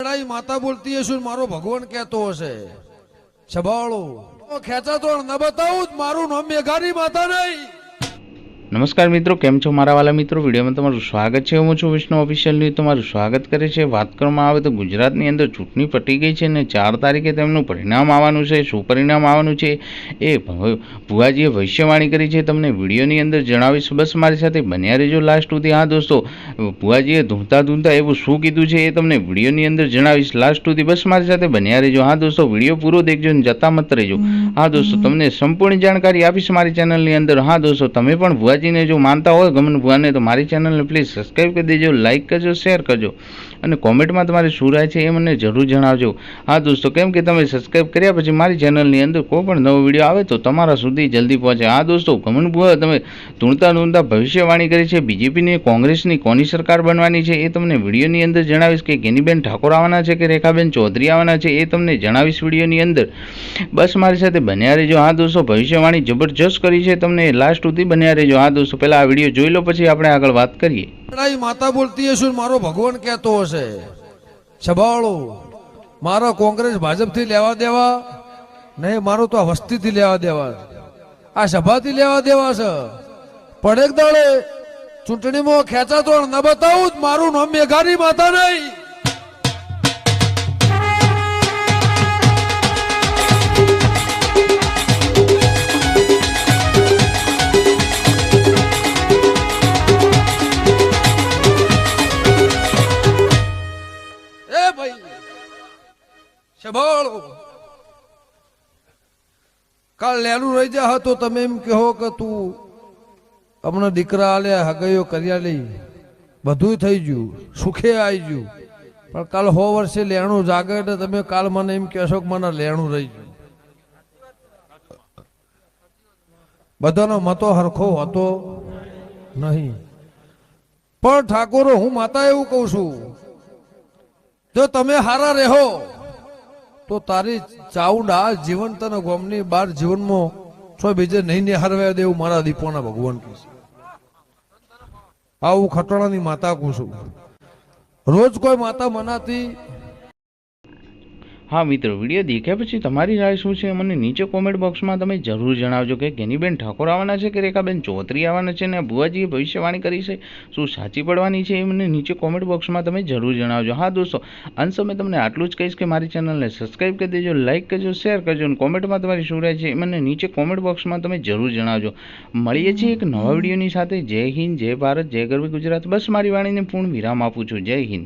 લડાઈ માતા બોલતી હશે મારો ભગવાન કહેતો હશે. સભાળો ખેંચાતો ન બતાવું મારું નામ મેઘાની માતા નહીં. નમસ્કાર મિત્રો કેમ છો મારા વાલા મિત્રો? વિડીયોમાં તમારું સ્વાગત છે. હું છું વિષ્ણુ ઓફિશિયલ ન્યૂઝ તમારું સ્વાગત કરે છે. વાત કરવામાં આવે તો ગુજરાતની અંદર ચૂંટણી પટી ગઈ છે અને ચાર તારીખે તેમનું પરિણામ આવવાનું છે. શું પરિણામ આવવાનું છે? એ ભુવાજીએ ભવિષ્યવાણી કરી છે. તમને વિડીયોની અંદર જણાવીશ. બસ મારી સાથે બન્યા રહેજો લાસ્ટ સુધી. હા દોસ્તો ભુવાજીએ ધૂંધતા ધૂંધતા એવું શું કીધું છે એ તમને વિડીયોની અંદર જણાવીશ લાસ્ટ સુધી. બસ મારી સાથે બન્યા રહેજો. હા દોસ્તો વીડિયો પૂરો દેખજો અને જતા મત રહેજો હા દોસ્તો તમને સંપૂર્ણ જાણકારી આપીશ મારી ચેનલની અંદર. હા દોસ્તો તમે પણ ભુવાજીને જો માનતા હોય ગમન ભુવાને તો મારી ચેનલને પ્લીઝ સબસ્ક્રાઈબ કરી દેજો લાઇક કરજો શેર કરજો અને કોમેન્ટમાં તમારી શું રાય છે એ મને જરૂર જણાવજો. હા દોસ્તો, કેમ કે તમે સબસ્ક્રાઈબ કર્યા પછી મારી ચેનલની અંદર કોઈ પણ નવો વીડિયો આવે તો તમારા સુધી જલ્દી પહોંચે. હા દોસ્તો, ગમન ભુવા, તમે ધૂણતા ધૂણતા ભવિષ્યવાણી કરી છે. બીજેપીની કોંગ્રેસની કોની સરકાર બનવાની છે એ તમને વિડીયોની અંદર જણાવીશ કે ગેનીબેન ઠાકોર આવવાના છે કે રેખાબેન ચૌધરી આવવાના છે એ તમને જણાવીશ વિડીયોની અંદર. બસ મારી સાથે બન્યા રહેજો. હા દોસ્તો, ભવિષ્યવાણી જબરજસ્ત કરી છે તમને લાસ્ટ સુધી બન્યા રહેજો. હા દોસ્તો પહેલા આ વીડિયો જોઈ લો, પછી આપણે આગળ વાત કરીએ. માતા બોલતી હશે મારો ભગવાન કહેતો હશે. સભાળો મારો કોંગ્રેસ ભાજપથી લેવા દેવા? નહીં, મારું તો આ વસ્તીથી લેવા દેવા આ સભાથી લેવા દેવા છે. પડેક દાડે ચૂંટણીમાં ખેંચાતો ન બતાવું મારું નામ મેઘાની માતા નહીં. સભાળો કાલ લેલું રહી જા તો તમે એમ કહો કે તું હમણાં દીકરા આલ્યા હગયો કર્યા લઈ. બધું થઈ ગયું, સુખે આવી ગયું. પણ કાલ હો વર્ષે લેણું જાગે એટલે તમે કાલ મને એમ કહેશો કે મને લેણું રહી ગયું. બધાનો મતો હરખો હતો નહીં. પણ ઠાકોરો, હું માતા એવું કહું છું, જો તમે હારા રહો તો તારી ચાઉંડ આ જીવન તને ગોમની બાર જીવનમાં છો બીજે નહીં નિહારવા દેવું મારા દીપોના ભગવાન કહે આવું ખટોળાની માતા કહું છું. રોજ કોઈ માતા મનાતી હા મિત્રો વીડિયો દેખ્યા પછી તમારી રાય શું છે? મને નીચે કોમેન્ટ બોક્સમાં તમે જરૂર જણાવજો કે ગેનીબેન ઠાકોર આવવાના છે કે રેખાબેન ચૌધરી આવવાના છે ને ભુવાજીએ ભવિષ્યવાણી કરી છે? શું સાચી પડવાની છે એ મને નીચે કોમેન્ટ બોક્સમાં તમે જરૂર જણાવજો. હા દોસ્તો અંશ મેં તમને આટલું જ કહીશ કે મારી ચેનલને સબસ્ક્રાઈબ કરી દેજો લાઇક કરજો શેર કરજો અને કોમેન્ટમાં તમારી શું રાય છે એ મને નીચે કોમેન્ટ બોક્સમાં તમે જરૂર જણાવજો. મળીએ છીએ એક નવા વિડીયોની સાથે. જય હિન્દ, જય ભારત, જય ગરવી ગુજરાત. બસ મારી વાણીને પૂર્ણ વિરામ આપું છું. જય હિન્દ.